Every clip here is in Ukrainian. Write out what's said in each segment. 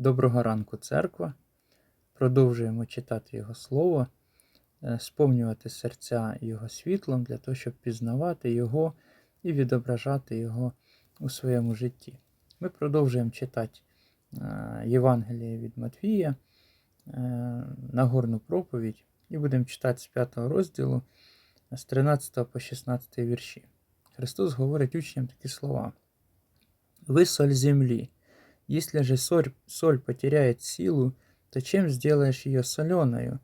Доброго ранку, церква. Продовжуємо читати Його Слово, е, сповнювати серця Його світлом для того, щоб пізнавати Його і відображати Його у своєму житті. Ми продовжуємо читати е, Євангеліє від Матвія, е, Нагорну проповідь, і будемо читати з 5 розділу з 13 по 16 вірші. Христос говорить учням такі слова. «Вы соль земли. Если же соль, соль потеряет силу, то чем сделаешь ее соленою?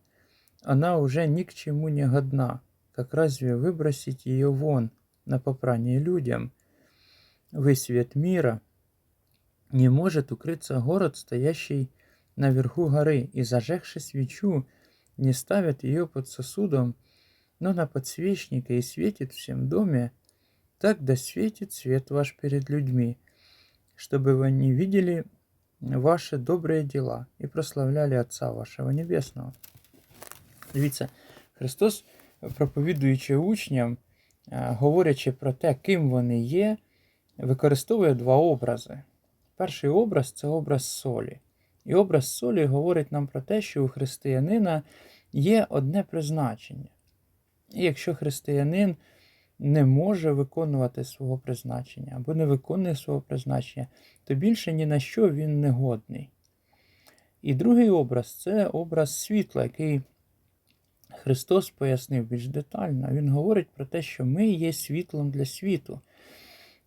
Она уже ни к чему не годна, как разве выбросить ее вон на попрание людям? Вы свет мира. Не может укрыться город, стоящий наверху горы, и зажегши свечу, не ставят ее под сосудом, но на подсвечника и светит всем доме, так да светит свет ваш перед людьми, чтобы вы не видели ваши добрые дела и прославляли Отца вашого Небесного. Дивіться, Христос, проповідуючи учням, е, говорячи про те, ким вони є, використовує два образи. Перший образ це образ солі. І образ солі говорить нам про те, що у християнина є одне призначення. І якщо християнин не може виконувати свого призначення або не виконує свого призначення, то більше ні на що він не годний. І другий образ це образ світла, який Христос пояснив більш детально. Він говорить про те, що ми є світлом для світу.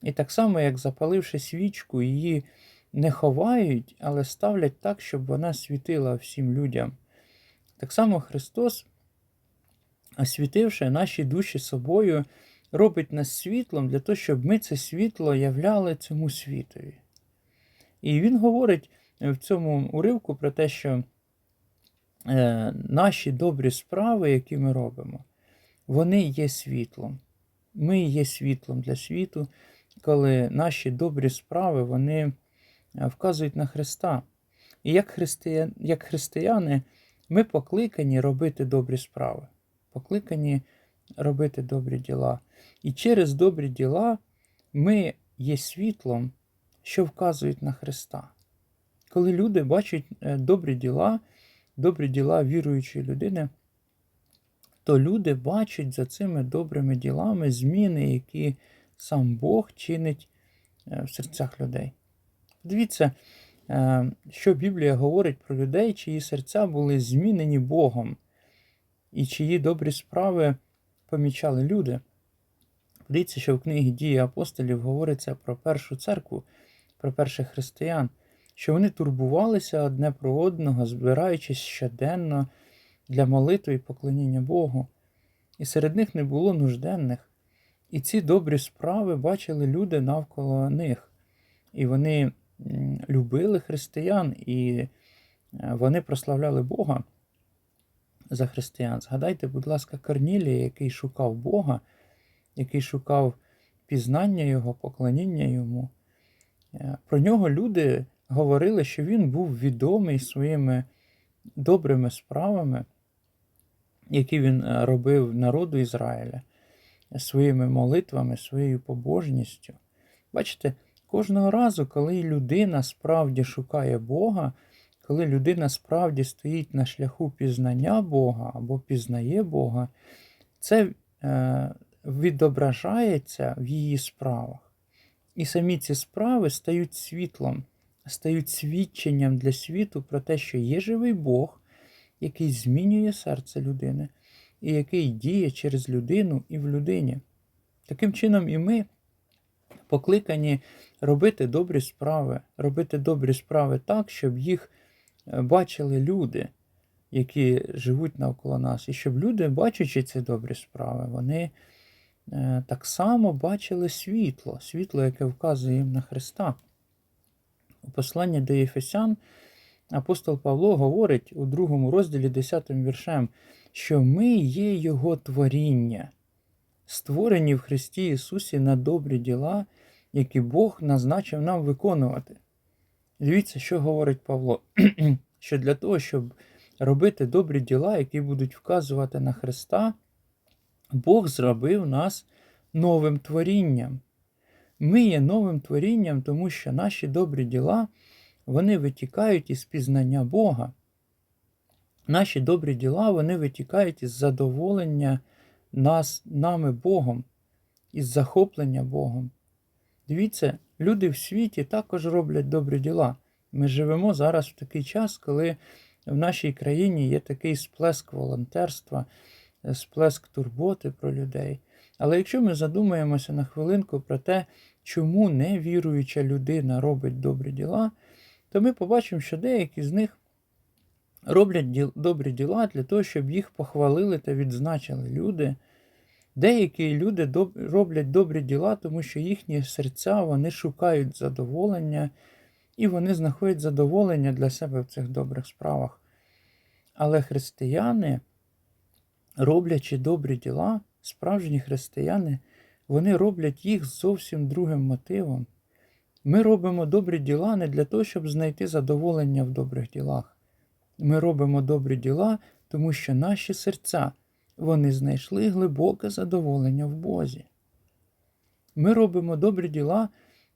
І так само, як запаливши свічку, її не ховають, але ставлять так, щоб вона світила всім людям. Так само Христос, освітивши наші душі собою, робить нас світлом для того, щоб ми це світло являли цьому світові. І він говорить в цьому уривку про те, що е, наші добрі справи, які ми робимо, вони є світлом. Ми є світлом для світу, коли наші добрі справи вони е, вказують на Христа. І як, християн, як християни, ми покликані робити добрі справи, покликані робити добрі діла. І через добрі діла ми є світлом, що вказують на Христа. Коли люди бачать е, добрі діла, добрі діла віруючої людини, то люди бачать за цими добрими ділами зміни, які сам Бог чинить е, в серцях людей. Дивіться, е, що Біблія говорить про людей, чиї серця були змінені Богом, і чиї добрі справи помічали люди. Дивіться, що в книгі дії апостолів говориться про першу церкву, про перших християн, що вони турбувалися одне про одного, збираючись щоденно для молитви і поклоніння Богу. І серед них не було нужденних. І ці добрі справи бачили люди навколо них. І вони любили християн, і е, вони прославляли Бога за християн. Згадайте, будь ласка, Корнілія, який шукав Бога який шукав пізнання Його, поклоніння йому. Е, про нього люди говорили, що він був відомий своїми добрими справами, які він е, робив народу Ізраїля, своїми молитвами, своєю побожністю. Бачите, кожного разу, коли людина справді шукає Бога, коли людина справді стоїть на шляху пізнання Бога або пізнає Бога, це е, відображається в її справах. І самі ці справи стають світлом, стають свідченням для світу про те, що є живий Бог, який змінює серце людини, і який діє через людину і в людині. Таким чином, і ми покликані робити добрі справи, робити добрі справи так, щоб їх бачили люди, які живуть навколо нас, і щоб люди, бачачи ці добрі справи, вони. Е, так само бачили світло, світло, яке вказує їм на Христа. У посланні до Єфесян апостол Павло говорить у другому розділі 10 віршем, що ми є Його творіння, створені в Христі Ісусі на добрі діла, які Бог назначив нам виконувати. Дивіться, що говорить Павло, що для того, щоб робити добрі діла, які будуть вказувати на Христа. Бог зробив нас новим творінням. Ми є новим творінням, тому що наші добрі діла вони витікають із пізнання Бога. Наші добрі діла вони витікають із задоволення нас, нами Богом, із захоплення Богом. Дивіться, люди в світі також роблять добрі діла. Ми живемо зараз в такий час, коли в нашій країні є такий сплеск волонтерства, е, сплеск турботи про людей. Але якщо ми задумаємося на хвилинку про те, чому невіруюча людина робить добрі діла, то ми побачимо, що деякі з них роблять добрі діла для того, щоб їх похвалили та відзначили люди. Деякі люди доб, роблять добрі діла, тому що їхні серця вони шукають задоволення, і вони знаходять задоволення для себе в цих добрих справах. Але християни, роблячи добрі діла, справжні християни, вони роблять їх зовсім другим мотивом. Ми робимо добрі діла не для того, щоб знайти задоволення в добрих ділах. Ми робимо добрі діла, тому що наші серця вони знайшли глибоке задоволення в Бозі. Ми робимо добрі діла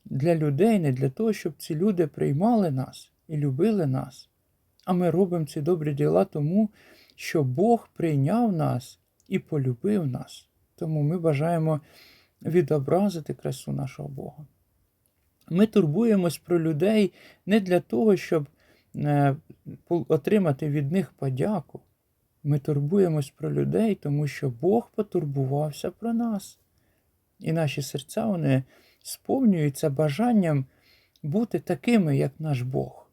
для людей не для того, щоб ці люди приймали нас і любили нас. А ми робимо ці добрі діла тому, що Бог прийняв нас і полюбив нас. Тому ми бажаємо відобразити красу нашого Бога. Ми турбуємось про людей не для того, щоб е, отримати від них подяку. Ми турбуємось про людей, тому що Бог потурбувався про нас. І наші серця вони сповнюються бажанням бути такими, як наш Бог.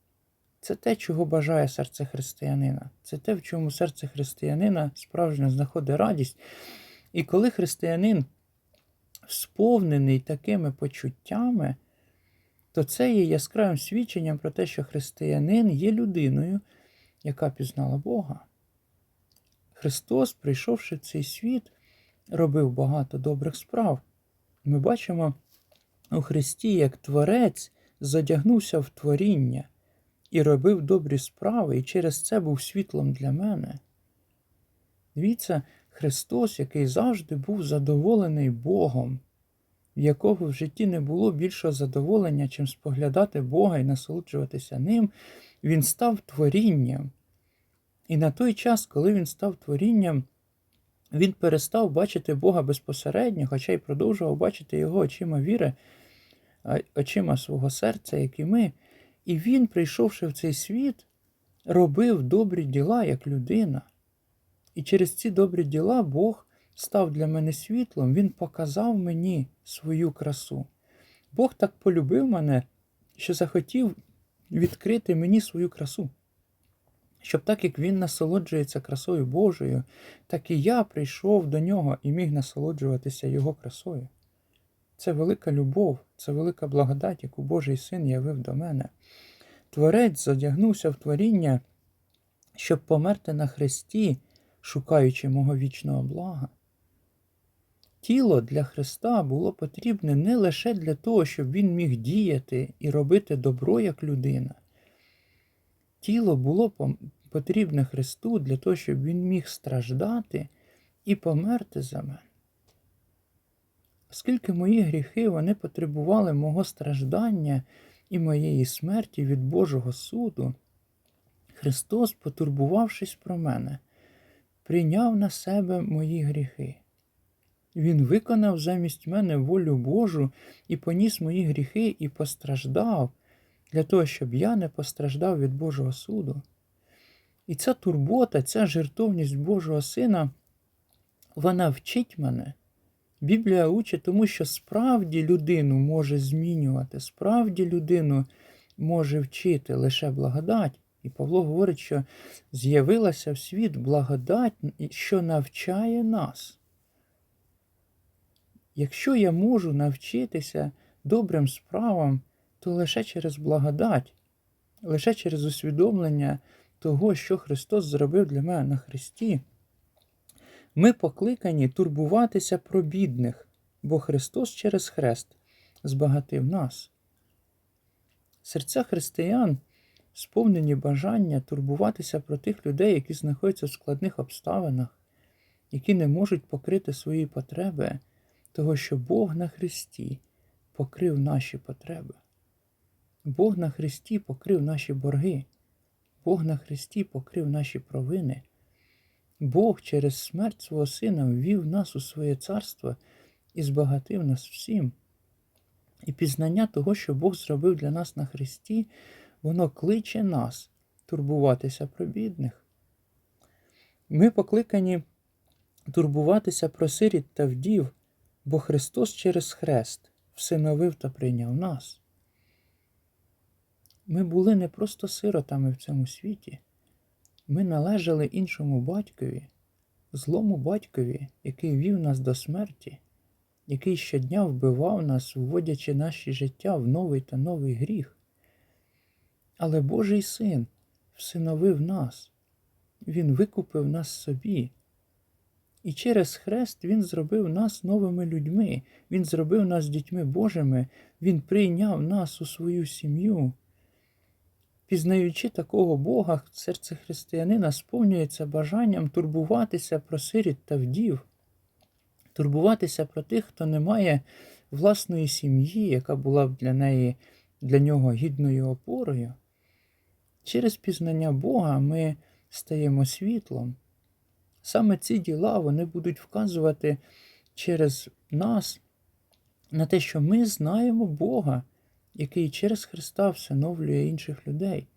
Це те, чого бажає серце християнина. Це те, в чому серце християнина справжньо знаходить радість. І коли християнин сповнений такими почуттями, то це є яскравим свідченням про те, що християнин є людиною, яка пізнала Бога. Христос, прийшовши в цей світ, робив багато добрих справ. Ми бачимо у Христі, як Творець задягнувся в творіння і робив добрі справи, і через це був світлом для мене. Дивіться, Христос, який завжди був задоволений Богом, в якого в житті не було більшого задоволення, чим споглядати Бога і насолоджуватися ним, Він став творінням. І на той час, коли він став творінням, він перестав бачити Бога безпосередньо, хоча й продовжував бачити його очима віри, очима свого серця, як і ми. І він, прийшовши в цей світ, робив добрі діла як людина. І через ці добрі діла Бог став для мене світлом, Він показав мені свою красу. Бог так полюбив мене, що захотів відкрити мені свою красу. Щоб так як він насолоджується красою Божою, так і я прийшов до нього і міг насолоджуватися Його красою. Це велика любов, це велика благодать, яку Божий син явив до мене. Творець задягнувся в творіння, щоб померти на хресті, шукаючи мого вічного блага. Тіло для Христа було потрібне не лише для того, щоб Він міг діяти і робити добро як людина. Тіло було потрібне Христу для того, щоб Він міг страждати і померти за мене. Оскільки мої гріхи вони потребували мого страждання і моєї смерті від Божого суду, Христос, потурбувавшись про мене, прийняв на себе мої гріхи. Він виконав замість мене волю Божу і поніс мої гріхи і постраждав для того, щоб я не постраждав від Божого суду. І ця турбота, ця жертовність Божого Сина, вона вчить мене. Біблія учить, тому що справді людину може змінювати, справді людину може вчити лише благодать. І Павло говорить, що з'явилася в світ благодать, що навчає нас. Якщо я можу навчитися добрим справам, то лише через благодать, лише через усвідомлення того, що Христос зробив для мене на Христі, ми покликані турбуватися про бідних, бо Христос через Хрест збагатив нас. Серця християн сповнені бажання турбуватися про тих людей, які знаходяться в складних обставинах, які не можуть покрити свої потреби, того, що Бог на Христі покрив наші потреби. Бог на Христі покрив наші борги, Бог на Христі покрив наші провини. Бог через смерть свого Сина ввів нас у своє царство і збагатив нас всім. І пізнання того, що Бог зробив для нас на Христі, воно кличе нас турбуватися про бідних. Ми покликані турбуватися про сиріт та вдів, бо Христос через хрест всиновив та прийняв нас. Ми були не просто сиротами в цьому світі, ми належали іншому батькові, злому батькові, який вів нас до смерті, який щодня вбивав нас, вводячи наші життя в новий та новий гріх. Але Божий син всиновив нас, Він викупив нас собі. І через хрест Він зробив нас новими людьми, Він зробив нас дітьми Божими, Він прийняв нас у свою сім'ю. Пізнаючи такого Бога, серце християнина сповнюється бажанням турбуватися про сиріт та вдів, турбуватися про тих, хто не має власної сім'ї, яка була б для неї, для нього гідною опорою. Через пізнання Бога ми стаємо світлом. Саме ці діла вони будуть вказувати через нас на те, що ми знаємо Бога, який через Христа всиновлює інших людей.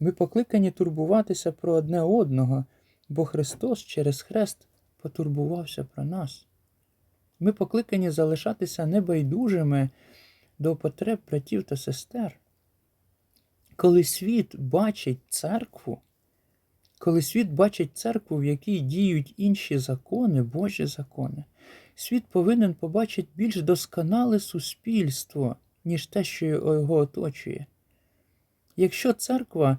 Ми покликані турбуватися про одне одного, бо Христос через Хрест потурбувався про нас. Ми покликані залишатися небайдужими до потреб братів та сестер. Коли світ бачить церкву, коли світ бачить церкву, в якій діють інші закони, Божі закони, світ повинен побачити більш досконале суспільство, ніж те, що його оточує. Якщо церква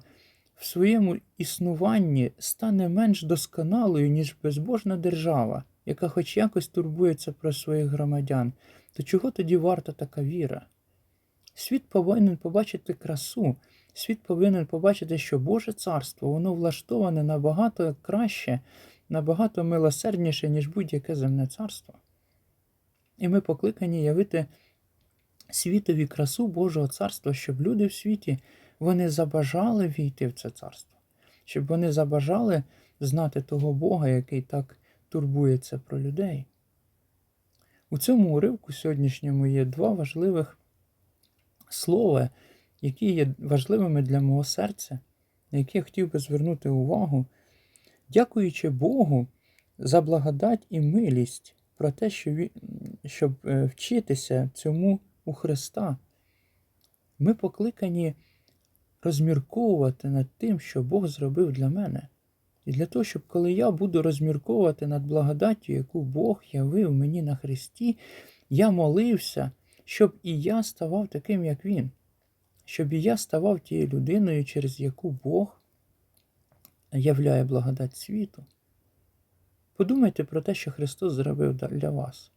в своєму існуванні стане менш досконалою, ніж безбожна держава, яка хоч якось турбується про своїх громадян, то чого тоді варта така віра? Світ повинен побачити красу, світ повинен побачити, що Боже царство воно влаштоване набагато краще, набагато милосердніше, ніж будь-яке земне царство. І ми покликані явити світові красу Божого царства, щоб люди в світі вони забажали війти в це царство, щоб вони забажали знати того Бога, який так турбується про людей. У цьому уривку сьогоднішньому є два важливих слова, які є важливими для мого серця, на які я хотів би звернути увагу, дякуючи Богу за благодать і милість про те, що щоб е, вчитися цьому у Христа. Ми покликані розмірковувати над тим, що Бог зробив для мене. І для того, щоб коли я буду розмірковувати над благодаттю, яку Бог явив мені на Христі, я молився, щоб і я ставав таким, як Він, щоб і я ставав тією людиною, через яку Бог являє благодать світу. Подумайте про те, що Христос зробив для вас.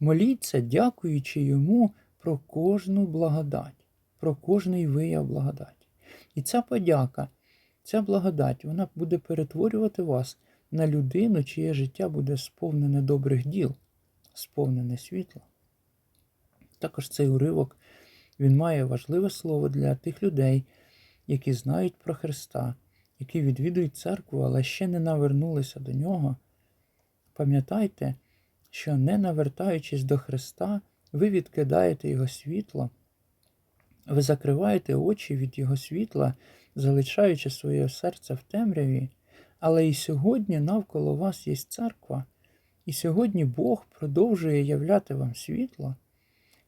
Моліться, дякуючи Йому про кожну благодать, про кожний вияв благодаті. І ця подяка, ця благодать, вона буде перетворювати вас на людину, чиє життя буде сповнене добрих діл, сповнене світла. Також цей уривок він має важливе слово для тих людей, які знають про Христа, які відвідують церкву, але ще не навернулися до нього. Пам'ятайте, що не навертаючись до Христа, ви відкидаєте Його світло, ви закриваєте очі від Його світла, залишаючи своє серце в темряві, але і сьогодні навколо вас є церква, і сьогодні Бог продовжує являти вам світло,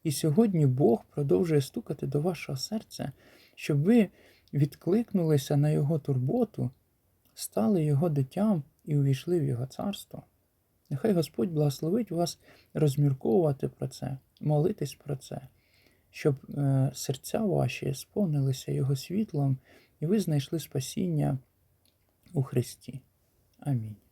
і сьогодні Бог продовжує стукати до вашого серця, щоб ви відкликнулися на Його турботу, стали Його дитям і увійшли в Його царство. Нехай Господь благословить вас розмірковувати про це, молитись про це, щоб е, серця ваші сповнилися Його світлом, і ви знайшли спасіння у Христі. Амінь.